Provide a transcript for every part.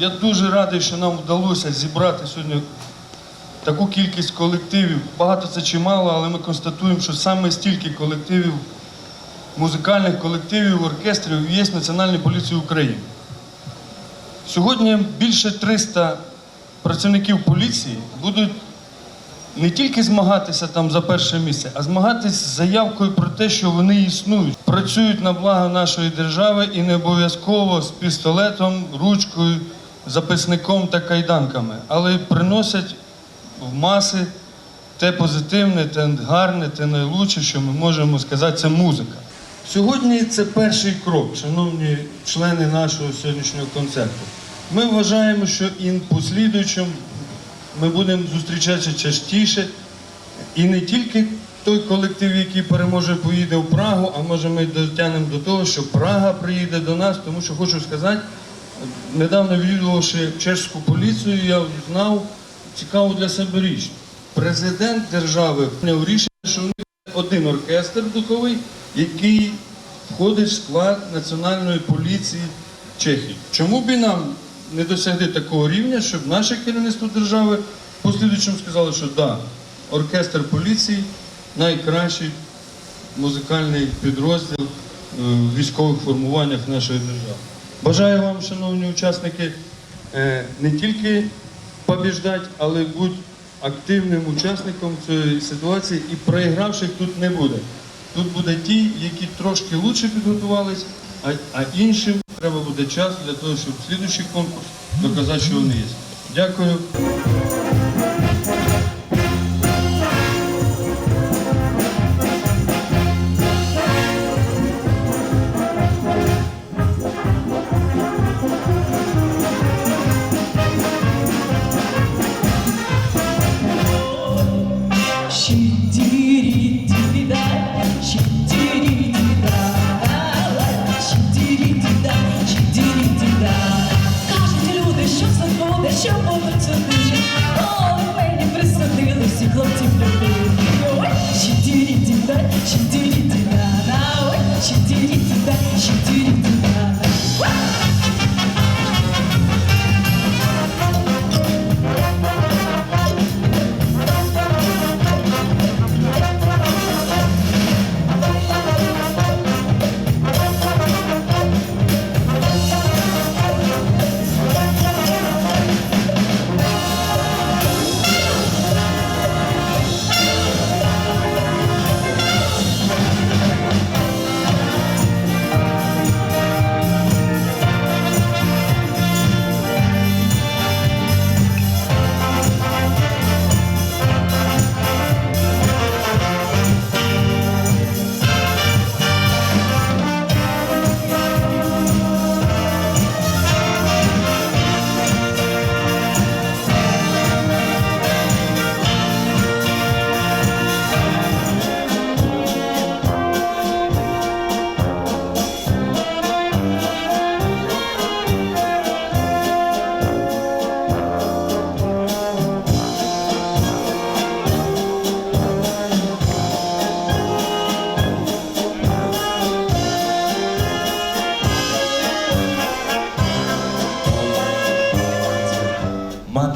Я дуже радий, що нам вдалося зібрати сьогодні таку кількість колективів. Багато це чи мало, але ми констатуємо, що саме стільки колективів, музикальних колективів, оркестрів є в Національній поліції України. Сьогодні більше 300 працівників поліції будуть не тільки змагатися там за перше місце, а змагатися з заявкою про те, що вони існують, працюють на благо нашої держави і не обов'язково з пістолетом, ручкою, записником та кайданками, але приносять в маси те позитивне, те гарне, те найлучше, що ми можемо сказати, це музика. Сьогодні це перший крок, шановні члени нашого сьогоднішнього концерту. Ми вважаємо, що і в послідуючому ми будемо зустрічатися частіше. І не тільки той колектив, який переможе, поїде в Прагу, а може ми дотягнемо до того, що Прага приїде до нас, тому що хочу сказати, недавно відвідувавши чешську поліцію, я знав цікаву для себе річ. Президент держави прийняв рішення, що них один оркестр духовий, який входить в склад Національної поліції Чехії. Чому б нам не досягти такого рівня, щоб наше керівництво держави в послідуючому сказало, що да, оркестр поліції найкращий музикальний підрозділ е, в військових формуваннях нашої держави. Бажаю вам, шановні учасники, е, не тільки побіждати, але бути активним учасником цієї ситуації і проігравших тут не буде. Тут буде ті, які трошки краще підготувались, а, а іншим треба буде час для того, щоб в слідуючий конкурс доказати, що вони є. Дякую. Присадили всі хлопців любили.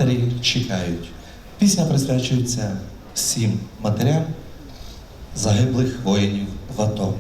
Матері чекають. Пісня присвячується всім матерям загиблих воїнів в АТО.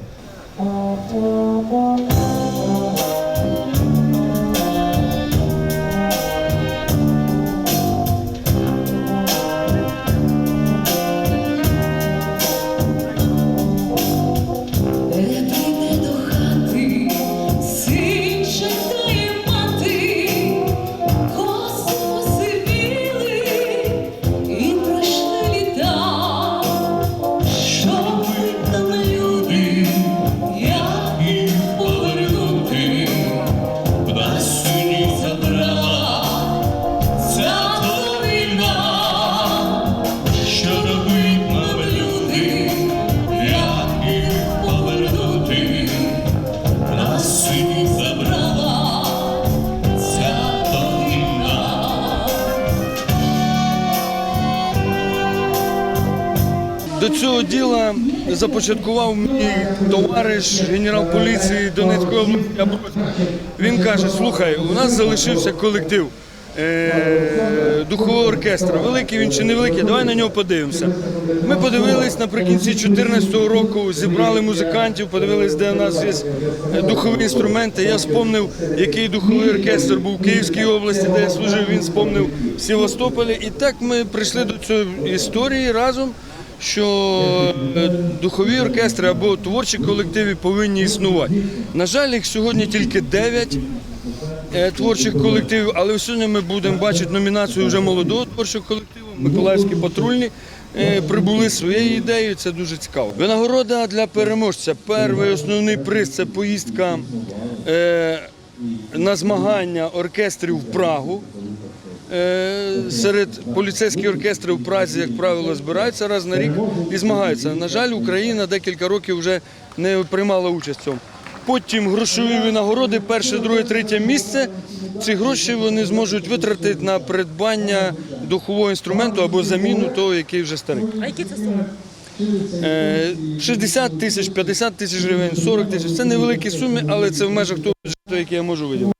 Цього діла започаткував мій товариш, генерал поліції Донецької області Він каже: слухай, у нас залишився колектив. е, Духового оркестра, великий він чи невеликий, давай на нього подивимося. Ми подивились наприкінці 2014 року, зібрали музикантів, подивились, де у нас є е, духові інструменти. Я спомнив, який духовий оркестр був в Київській області, де я служив, він спомнив в Севастополі. І так ми прийшли до цієї історії разом, що е, духові оркестри або творчі колективи повинні існувати. На жаль, їх сьогодні тільки 9 е, творчих колективів, але сьогодні ми будемо бачити номінацію вже молодого творчого колективу. Миколаївські патрульні е, прибули своєю ідеєю. Це дуже цікаво. Винагорода для переможця. Перший основний приз це поїздка на змагання оркестрів в Прагу. Е, Серед поліцейських оркестрів в Празі, як правило, збираються раз на рік і змагаються. На жаль, Україна декілька років вже не приймала участь в цьому. Потім грошові винагороди, перше, друге, третє місце. Ці гроші вони зможуть витратити на придбання духового інструменту або заміну того, який вже старий. А які це суми? Е, 60 тисяч, 50 тисяч гривень, 40 тисяч. Це невеликі суми, але це в межах того бюджету, який я можу виділити.